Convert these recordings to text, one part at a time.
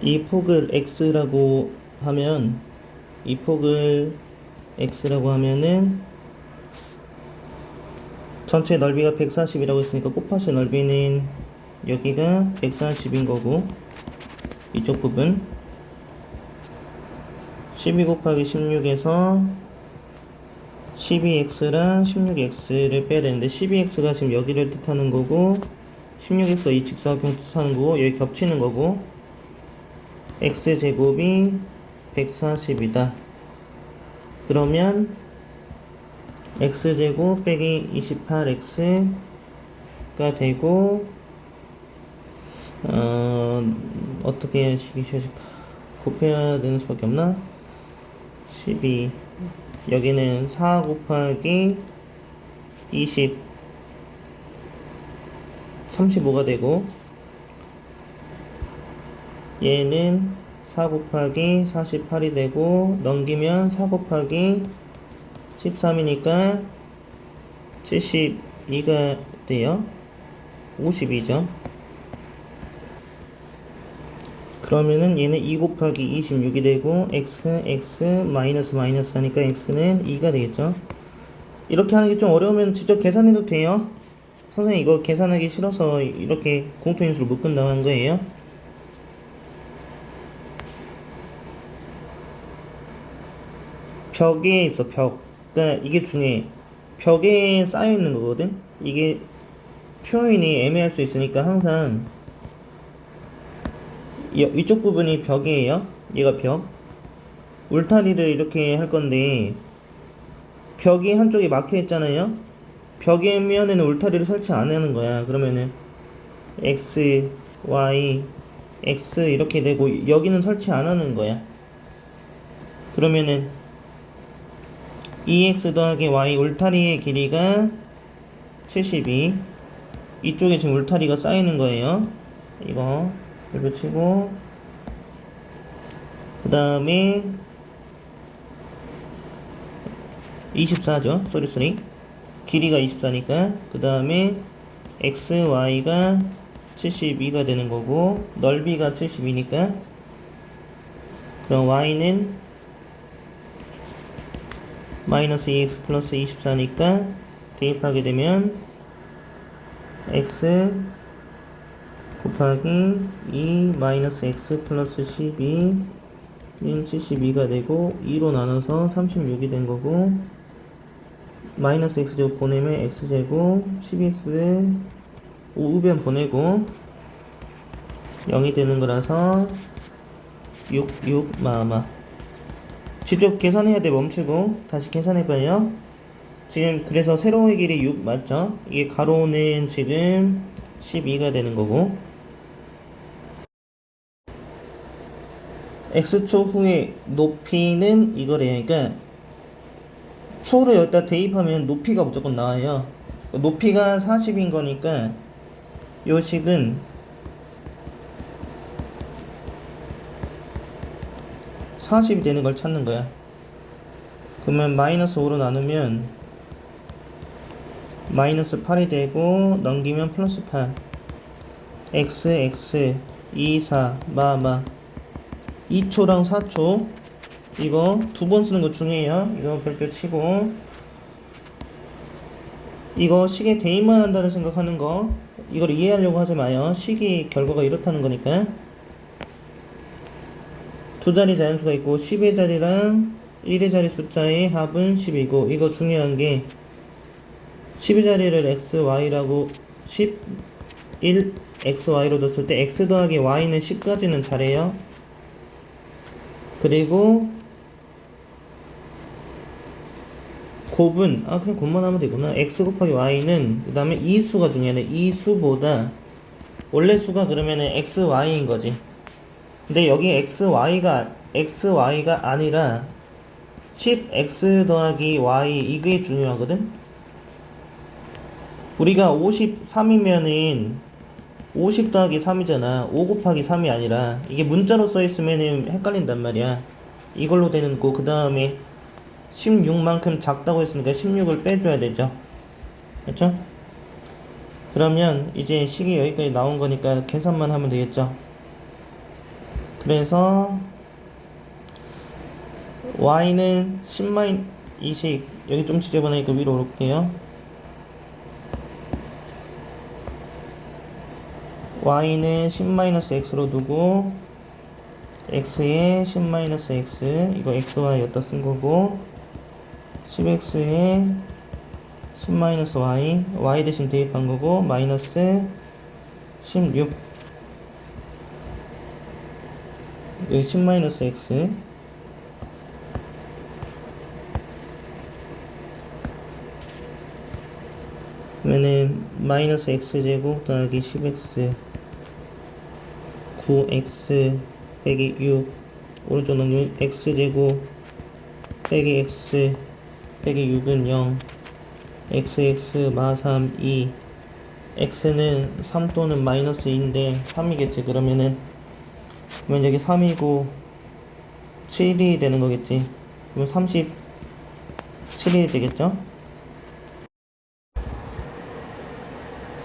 이 폭을 x라고 하면 이 폭을 x라고 하면은 전체 넓이가 140이라고 했으니까 곱하시 넓이는 여기가 140인 거고 이쪽 부분 12 곱하기 16에서 12x랑 16x를 빼야 되는데 12x가 지금 여기를 뜻하는 거고 16x가 이 직사각형 뜻하는 거고 여기 겹치는 거고 x제곱이 140이다. 그러면 x제곱 빼기 28x가 되고 어, 어떻게 식이 쉬워질까? 곱해야 되는 수밖에 없나? 12 여기는 4 곱하기 20 35가 되고 얘는 4 곱하기 48이 되고 넘기면 4 곱하기 13이니까 72가 돼요. 52죠. 그러면은 얘는 2 곱하기 26이 되고 x x 마이너스 마이너스 하니까 x는 2가 되겠죠. 이렇게 하는 게 좀 어려우면 직접 계산해도 돼요. 선생님 이거 계산하기 싫어서 이렇게 공통인수를 묶은다고 한 거예요 벽에 있어 벽. 그러니까 이게 중요해. 벽에 쌓여 있는 거거든? 이게 표현이 애매할 수 있으니까 항상 이, 이쪽 부분이 벽이에요. 얘가 벽. 울타리를 이렇게 할 건데 벽이 한쪽에 막혀 있잖아요. 벽의 면에는 울타리를 설치 안 하는 거야. 그러면은 x y x 이렇게 되고 여기는 설치 안 하는 거야. 그러면은 2x 더하기 y 울타리의 길이가 72 이쪽에 지금 울타리가 쌓이는 거예요. 이거 별표 치고 그 다음에 24죠 쏘리 쏘리 길이가 24니까. 그 다음에 x, y가 72가 되는 거고 넓이가 72니까. 그럼 y는 마이너스 2x 플러스 24니까 대입하게 되면 x 곱하기 2 마이너스 x 플러스 12는 72가 되고 2로 나눠서 36이 된 거고 마이너스 x제곱 보내면 x제곱 12x 우변 보내고 0이 되는 거라서 6, 6, 마마 직접 계산해야 돼 멈추고. 다시 계산해봐요. 지금 그래서 세로의 길이 6 맞죠? 이게 가로는 지금 12가 되는 거고. x초 후의 높이는 이거래요. 그러니까 초를 여기다 대입하면 높이가 무조건 나와요. 높이가 40인 거니까 요 식은 (40이) 되는 걸 찾는 거야. 그러면 마이너스 5로 나누면 마이너스 8이 되고 넘기면 플러스 8 x x 2 4 마마. 2초랑 4초. 이거 두 번 쓰는 거 중요해요. 이거 별표 치고. 이거 식에 대입만 한다는 생각하는 거. 이걸 이해하려고 하지 마요. 식이 결과가 이렇다는 거니까 두 자리 자연수가 있고 10의 자리랑 1의 자리 숫자의 합은 10이고 이거 중요한 게 10의 자리를 x, y라고 10, 1, x, y로 뒀을 때 x 더하기 y는 10까지는 잘해요. 그리고 곱은 아 그냥 곱만 하면 되구나. x 곱하기 y는 그 다음에 이 수가 중요해 이 수보다 원래 수가 그러면은 x, y인 거지 근데 여기 x, y가 x, y가 아니라 10x 더하기 y 이게 중요하거든? 우리가 53이면은 50 더하기 3이잖아. 5 곱하기 3이 아니라 이게 문자로 써있으면은 헷갈린단 말이야. 이걸로 되는 거. 그 다음에 16만큼 작다고 했으니까 16을 빼줘야 되죠. 그렇죠? 그러면 이제 식이 여기까지 나온 거니까 계산만 하면 되겠죠 그 그래서 y는 10마이 20 여기 좀 지저분하니까 위로 올게요. y는 10-x로 두고 x에 10-x 이거 xy 였다 쓴 거고 10x에 10-y y. 대신 대입한 거고 마이너스 16 여기 10-x 그러면은 마이너스 x제곱 더하기 10x 9x 빼기 6 오른쪽 넘기면 x제곱 빼기 x 빼기 6은 0 xx 마3 2 x는 3 또는 마이너스 2인데 3이겠지 그러면은 그러면 여기 3이고 7이 되는 거겠지? 그러면 37이 되겠죠?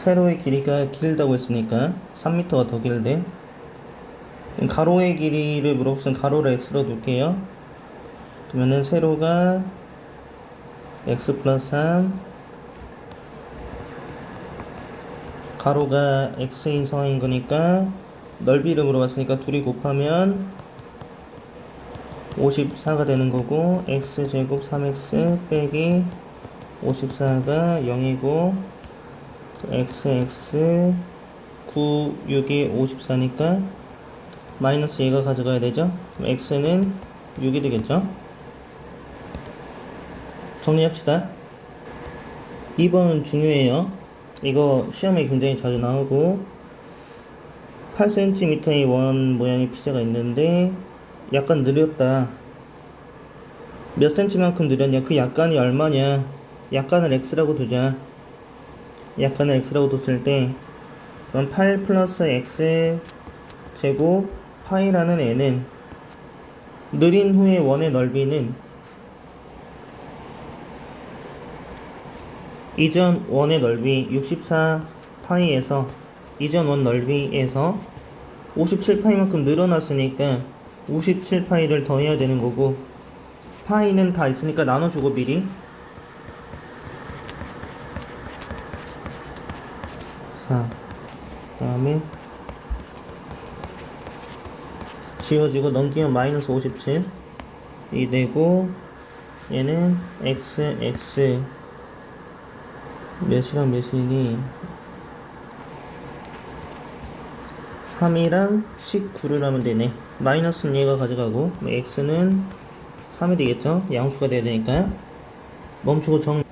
세로의 길이가 길다고 했으니까 3m가 더 길대. 그럼 가로의 길이를 물어보면 가로를 x로 둘게요. 그러면은 세로가 x 플러스 3 가로가 x인 상황인 거니까 넓이를 물어봤으니까 둘이 곱하면 54가 되는 거고 x제곱 3x 빼기 54가 0이고 xx 9 6이 54니까 마이너스 얘가 가져가야 되죠? x는 6이 되겠죠? 정리합시다. 2번 중요해요. 이거 시험에 굉장히 자주 나오고 8cm의 원 모양의 피자가 있는데 약간 느렸다. 몇 cm만큼 느렸냐? 그 약간이 얼마냐? 약간을 x라고 두자. 약간을 x라고 뒀을 때 그럼 8 플러스 x 제곱 파이라는 애는 느린 후의 원의 넓이는 이전 원의 넓이 64 파이에서 이전 원 넓이에서 57 파이만큼 늘어났으니까 57 파이를 더해야 되는 거고 파이는 다 있으니까 나눠주고 미리. 4 그다음에 지워지고 넘기면 마이너스 57이 되고 얘는 x x. 몇이랑 몇이니 3이랑 19를 하면 되네 마이너스는 얘가 가져가고 x는 3이 되겠죠 양수가 돼야 되니까 멈추고 정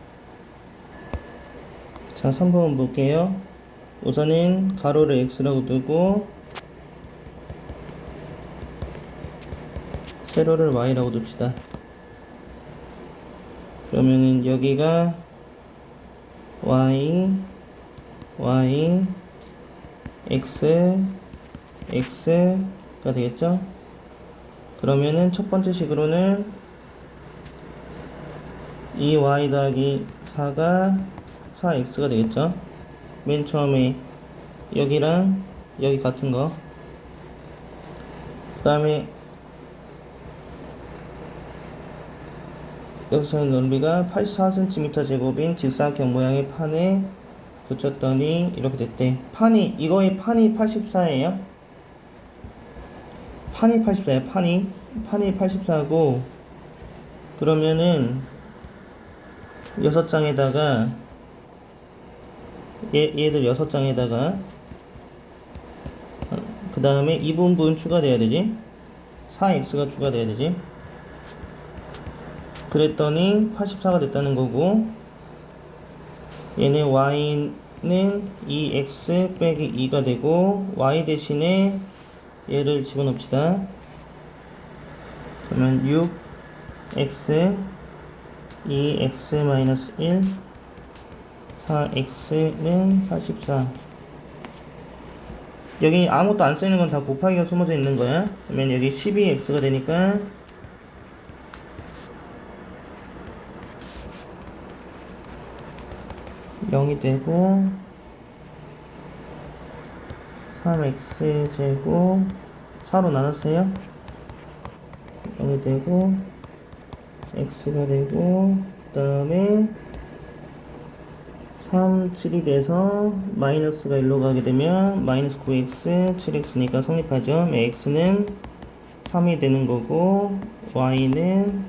자, 3번 볼게요. 우선은 가로를 x라고 두고 세로를 y라고 둡시다. 그러면은 여기가 y, y, x, x가 되겠죠? 그러면은 첫 번째 식으로는 2y 더하기 4가 4x가 되겠죠? 맨 처음에 여기랑 여기 같은 거. 그 다음에 여기서는 넓이가 84cm 제곱인 직사각형 모양의 판에 붙였더니 이렇게 됐대. 판이 이거의 판이 84예요? 판이 84예요. 판이 판이 84고 그러면은 여섯 장에다가 얘, 얘들 여섯 장에다가 그 다음에 2분분 추가돼야 되지 4x가 추가돼야 되지 그랬더니 84가 됐다는 거고 얘는 y는 2x 빼기 2가 되고 y 대신에 얘를 집어넣읍시다. 그러면 6x 2x 1 4x는 84 여기 아무것도 안 쓰이는 건 다 곱하기가 숨어져 있는 거야. 그러면 여기 12x가 되니까 영이 되고 3x 제곱 4로 나눴어요. 0이 되고 x가 되고 그 다음에 3, 7이 돼서 마이너스가 1로 가게 되면 마이너스 9x, 7x니까 성립하죠. x는 3이 되는 거고 y는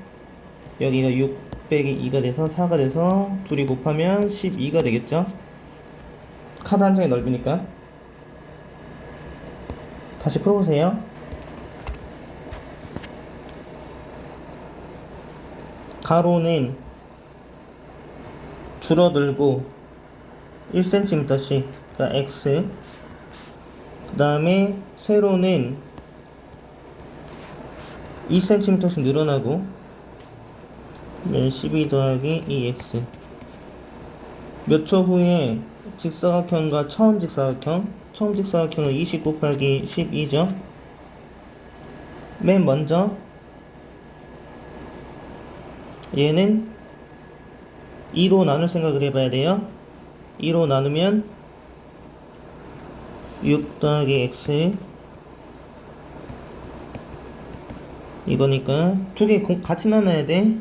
여기가 6 빼기 2가 돼서 4가 돼서 둘이 곱하면 12가 되겠죠. 카드 한 장의 넓이니까 다시 풀어보세요. 가로는 줄어들고 1cm씩 그러니까 x 그 다음에 세로는 2cm씩 늘어나고 12 더하기 2x 몇 초 후에 직사각형과 처음 직사각형 처음 직사각형은 20 곱하기 12죠. 맨 먼저 얘는 2로 나눌 생각을 해봐야 돼요. 2로 나누면 6 더하기 x 이거니까 두 개 같이 나눠야 돼.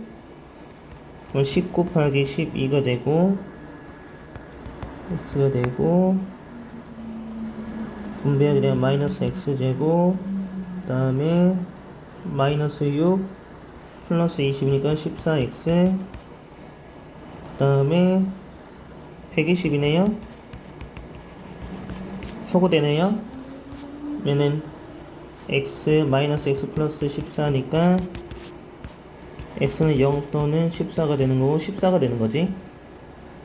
그럼 10 곱하기 12가 되고 x가 되고 분배하게 되면 마이너스 x제곱 그 다음에 마이너스 6 플러스 20이니까 14x 그 다음에 120이네요. 소거되네요. 얘는 x 마이너스 x 플러스 14니까 x는 0 또는 14가 되는 거고 14가 되는 거지.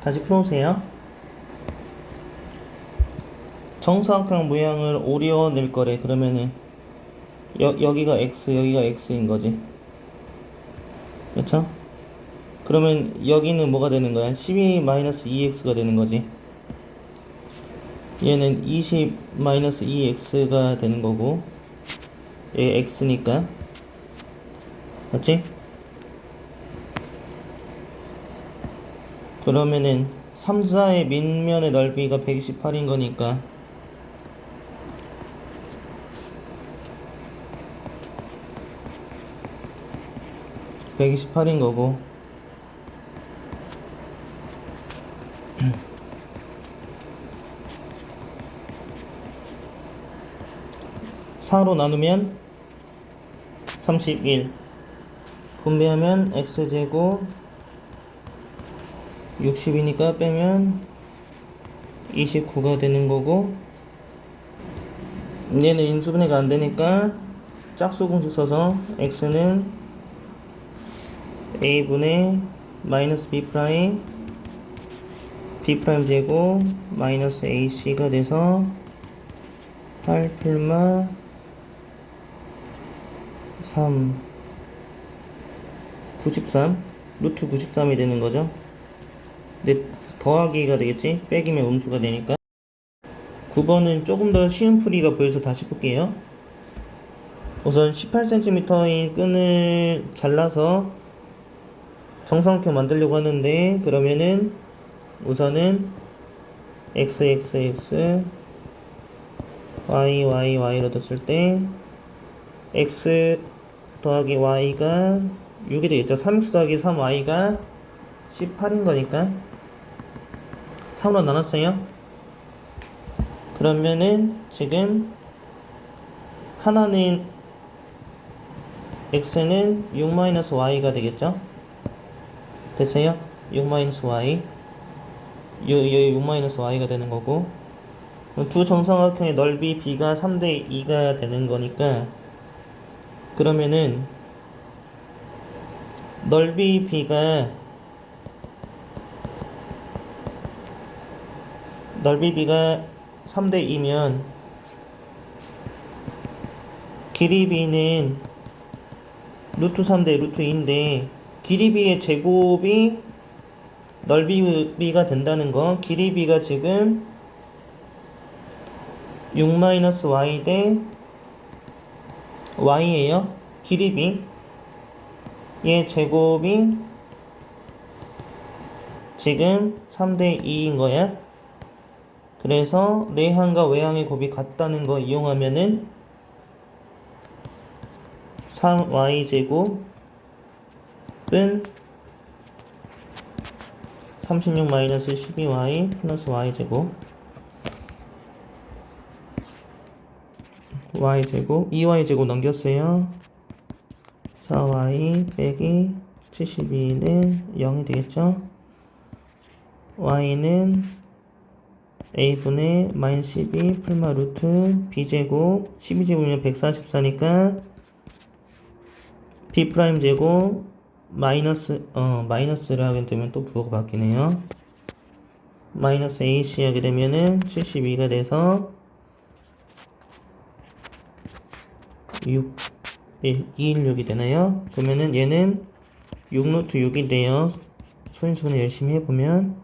다시 풀어보세요 정사각형 모양을 오려 낼 거래 그러면은 여, 여기가 x 여기가 x인 거지 그렇죠? 그러면 여기는 뭐가 되는 거야? 12-2x가 되는 거지. 얘는 20-2x가 되는 거고 얘 x니까 맞지? 그러면은 3자의 밑면의 넓이가 128인 거니까 (128인) 거고. 4로 나누면 31 분배하면 x제곱 60이니까 빼면 29가 되는 거고. 얘는 인수분해가 안 되니까 짝수 공식 써서 x는 a분의 마이너스 b 프라임 b 프라임 제곱 마이너스 ac가 돼서 8 풀마 3 93 루트 93이 되는 거죠? 근데 더하기가 되겠지? 빼기면 음수가 되니까. 9번은 조금 더 쉬운 풀이가 보여서 다시 볼게요. 우선 18cm의 끈을 잘라서 정사각형 만들려고 하는데 그러면은 우선은 x x x y y y로 뒀을 때 x 더하기 y가 6이 되겠죠? 3x 더하기 3y가 18인 거니까 3으로 나눴어요. 그러면은 지금 하나는 x는 6-y가 되겠죠 됐어요? 6-y 여기 6-y가 되는 거고 두 정사각형의 넓이 b가 3대 2가 되는 거니까 그러면은 넓이 b가 넓이 b가 3대 2면 길이 b는 루트 3대 루트 2인데 길이 b의 제곱이 넓이 b가 된다는 거 길이 b가 지금 6-y 대 y예요. 길이 b 얘 제곱이 지금 3대 2인 거야. 그래서 내항과 외항의 곱이 같다는 거 이용하면은 3y제곱 은 36 마이너스 12y 플러스 y제곱. y제곱. 2y제곱 넘겼어요. 4y 빼기 72는 0이 되겠죠? y는 a분의 마이너스 12 풀마 루트 b제곱. 12제곱이면 144니까 b 프라임 제곱 마이너스 어 마이너스를 하게 되면 또 부호가 바뀌네요. 마이너스 ac 하게 되면은 72가 돼서 6 1 216이 되나요? 그러면은 얘는 6루트 6인데요. 소인수분해 열심히 해보면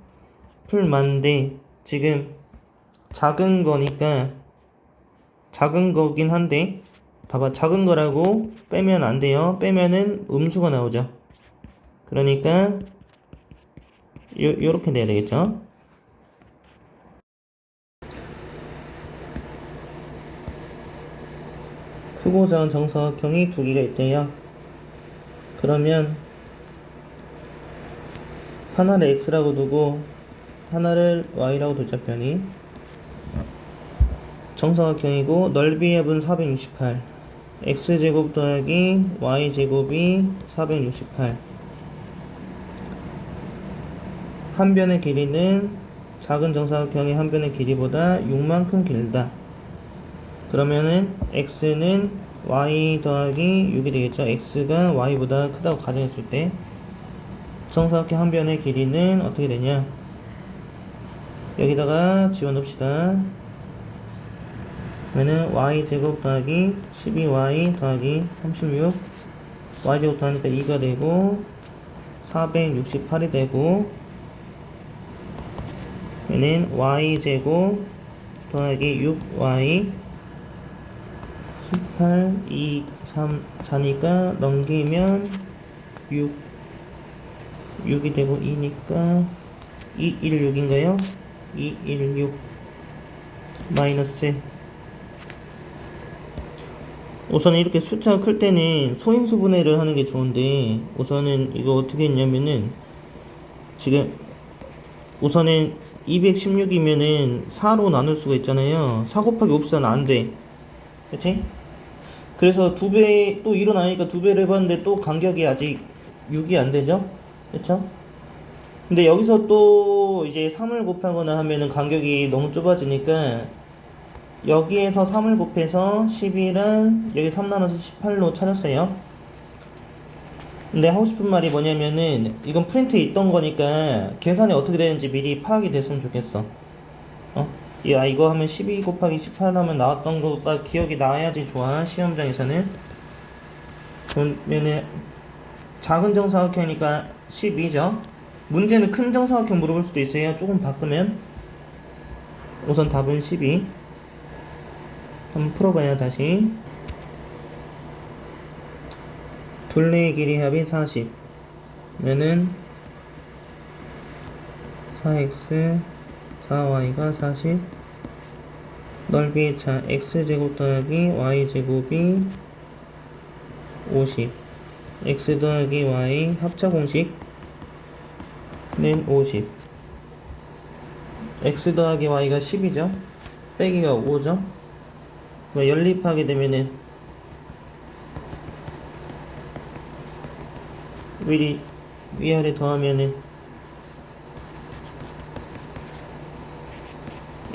풀만데 지금 작은 거니까 작은 거긴 한데 봐봐. 작은 거라고 빼면 안 돼요. 빼면은 음수가 나오죠 그러니까 요, 요렇게 돼야 되겠죠? 작은 정사각형이 두 개가 있대요. 그러면 하나를 x라고 두고 하나를 y라고 두자 편이 정사각형이고 넓이 합은 468 x제곱 더하기 y제곱이 468 한 변의 길이는 작은 정사각형의 한 변의 길이보다 6만큼 길다. 그러면은 x는 y 더하기 6이 되겠죠? x가 y보다 크다고 가정했을 때 정사각형 한 변의 길이는 어떻게 되냐? 여기다가 지워놓읍시다. 그러면은 y제곱 더하기 12y 더하기 36 y제곱 더하니까 2가 되고 468이 되고 얘는 y제곱 더하기 6y 18, 2, 3, 4니까 넘기면 6 6이 되고 2니까 2, 1, 6인가요? 2, 1, 6 마이너스 우선 이렇게 숫자가 클 때는 소인수 분해를 하는 게 좋은데 우선은 이거 어떻게 했냐면은 지금 우선은 216이면은 4로 나눌 수가 있잖아요 4 곱하기 5는 안 돼 그치? 그래서 두 배 또 일어나니까 두 배를 해봤는데 또 간격이 아직 6이 안 되죠? 그쵸? 근데 여기서 또 이제 3을 곱하거나 하면은 간격이 너무 좁아지니까 여기에서 3을 곱해서 11은 여기 3 나눠서 18로 찾았어요. 근데 하고 싶은 말이 뭐냐면은 이건 프린트에 있던 거니까 계산이 어떻게 되는지 미리 파악이 됐으면 좋겠어. 어? 야 이거 하면 12 곱하기 18 하면 나왔던 거가 기억이 나야지 좋아 시험장에서는. 그러면은 작은 정사각형이니까 12죠. 문제는 큰 정사각형 물어볼 수도 있어요. 조금 바꾸면. 우선 답은 12 한번 풀어봐요 다시 둘레의 길이 합이 40 면은 4x 4y가 40 넓이의 차 x제곱 더하기 y제곱이 50 x 더하기 y 합차 공식은 50 x 더하기 y가 10이죠? 빼기가 5죠? 뭐 연립하게 되면은 위리 위아래 더하면은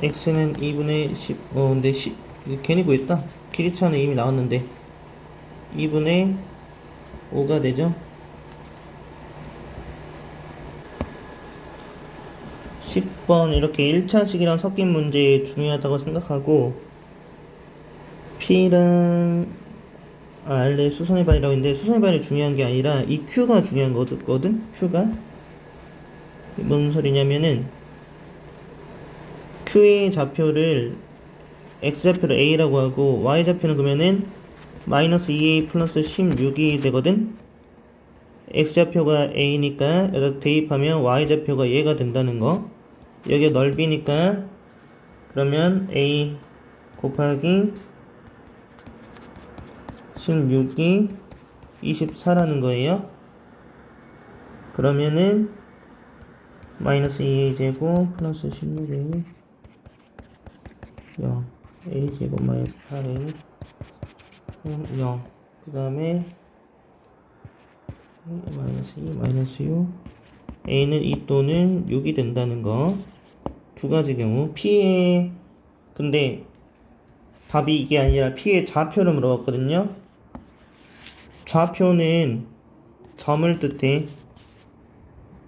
x는 2분의 10, 어, 근데 10, 이거 괜히 구했다. 길이 차는 이미 나왔는데. 2분의 5가 되죠. 10번 이렇게 1차식이랑 섞인 문제 중요하다고 생각하고 P랑 R의 수선의 반이라고 했는데 수선의 반이 중요한 게 아니라 이 Q가 중요한 거거든? Q가? 뭔 소리냐면은 Q의 좌표를 X좌표를 A라고 하고 Y좌표는 그러면은 마이너스 2A 플러스 16이 되거든? X좌표가 A니까 여기다 대입하면 Y좌표가 얘가 된다는 거. 여기가 넓이니까 그러면 A 곱하기 16이 24라는 거예요. 그러면은 마이너스 2a 제곱 플러스 16a 0 a 제곱 마이너스 8a 0 그 다음에 마이너스 2 마이너스 6 a는 2 또는 6이 된다는 거. 두 가지 경우. P의 근데 답이 이게 아니라 p의 좌표를 물어봤거든요 좌표는 점을 뜻해.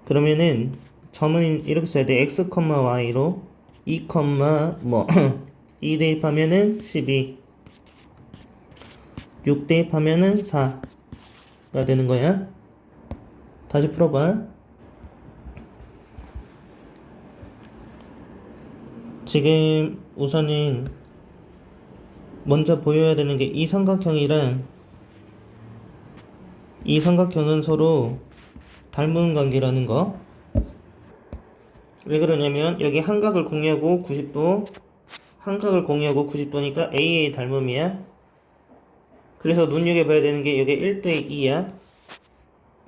그러면은 점은 이렇게 써야 돼. x, y로 2, 뭐 2 대입하면은 12 6 대입하면은 4가 되는 거야. 다시 풀어봐. 지금 우선은 먼저 보여야 되는 게 이 삼각형이랑 이 삼각형은 서로 닮은 관계라는 거. 왜 그러냐면 여기 한각을 공유하고 90도, 한각을 공유하고 90도니까 A의 닮음이야. 그래서 눈여겨봐야 되는 게 여기 1대 2야.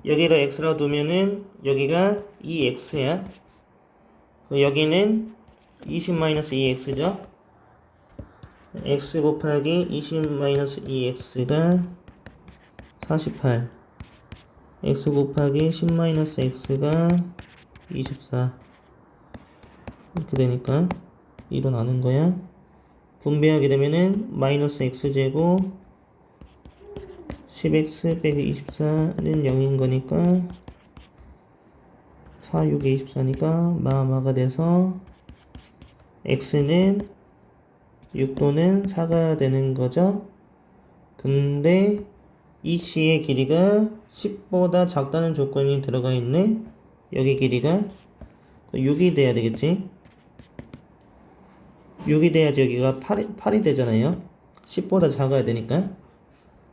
여기를 x라고 두면은 여기가 2x야. 여기는 20-2x죠. x 곱하기 20-2x가 48 x 곱하기 10-x가 24 이렇게 되니까 2로 나눈 거야 분배하게 되면은 마이너스 x제곱 10x 빼기 24는 0인 거니까 4, 6에 24니까 마마가 돼서 x는 6도는 4가 되는 거죠. 근데 이 C의 길이가 10보다 작다는 조건이 들어가 있네. 여기 길이가 6이 돼야 되겠지. 6이 돼야지 여기가 8이, 8이 되잖아요. 10보다 작아야 되니까.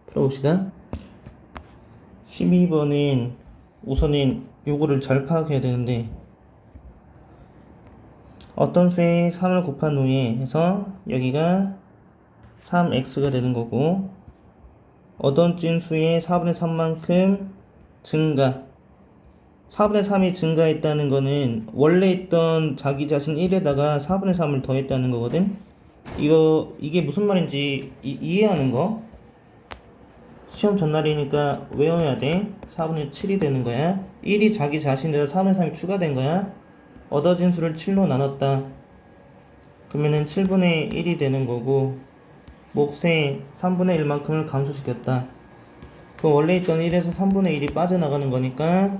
풀어봅시다. 12번은 우선은 요거를 잘 파악해야 되는데 어떤 수에 3을 곱한 후에 해서 여기가 3x가 되는 거고 어떤 찐 수의 4분의 3만큼 증가. 4분의 3이 증가했다는 거는 원래 있던 자기 자신 1에다가 4분의 3을 더했다는 거거든? 이거 이게 무슨 말인지 이, 이해하는 거? 시험 전날이니까 외워야 돼. 4분의 7이 되는 거야. 1이 자기 자신에다 4분의 3이 추가된 거야. 얻어진 수를 7로 나눴다. 그러면은 7분의 1이 되는 거고 몫의 3분의 1만큼을 감소시켰다. 그 원래 있던 1에서 3분의 1이 빠져나가는 거니까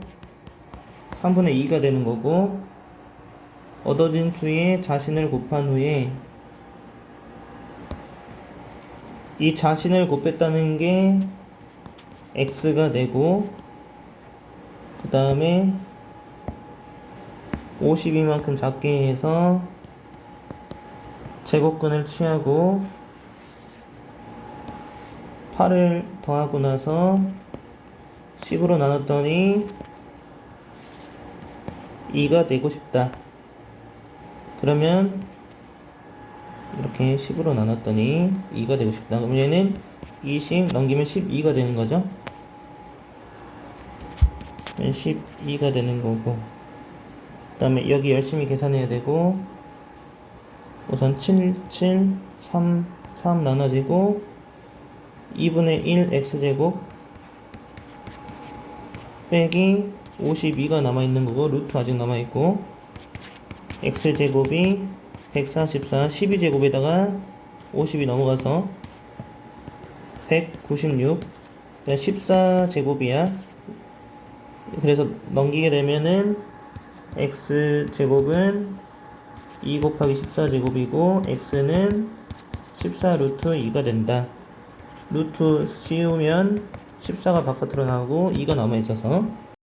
3분의 2가 되는 거고 얻어진 수의 자신을 곱한 후에 이 자신을 곱했다는 게 x가 되고 그 다음에 52만큼 작게 해서 제곱근을 취하고 8을 더하고 나서 10으로 나눴더니 2가 되고 싶다. 그러면 이렇게 10으로 나눴더니 2가 되고 싶다. 그럼 얘는 20 넘기면 12가 되는 거죠. 12가 되는 거고 그 다음에 여기 열심히 계산해야 되고 우선 7, 7, 3, 3 나눠지고 2분의 1 x제곱 빼기 52가 남아있는 거고 루트 아직 남아있고 x제곱이 144 12제곱에다가 50이 넘어가서 196 14제곱이야 그래서 넘기게 되면은 x제곱은 2 곱하기 14제곱이고 x는 14 루트 2가 된다. 루트 씌우면 14가 바깥으로 나오고 2가 남아있어서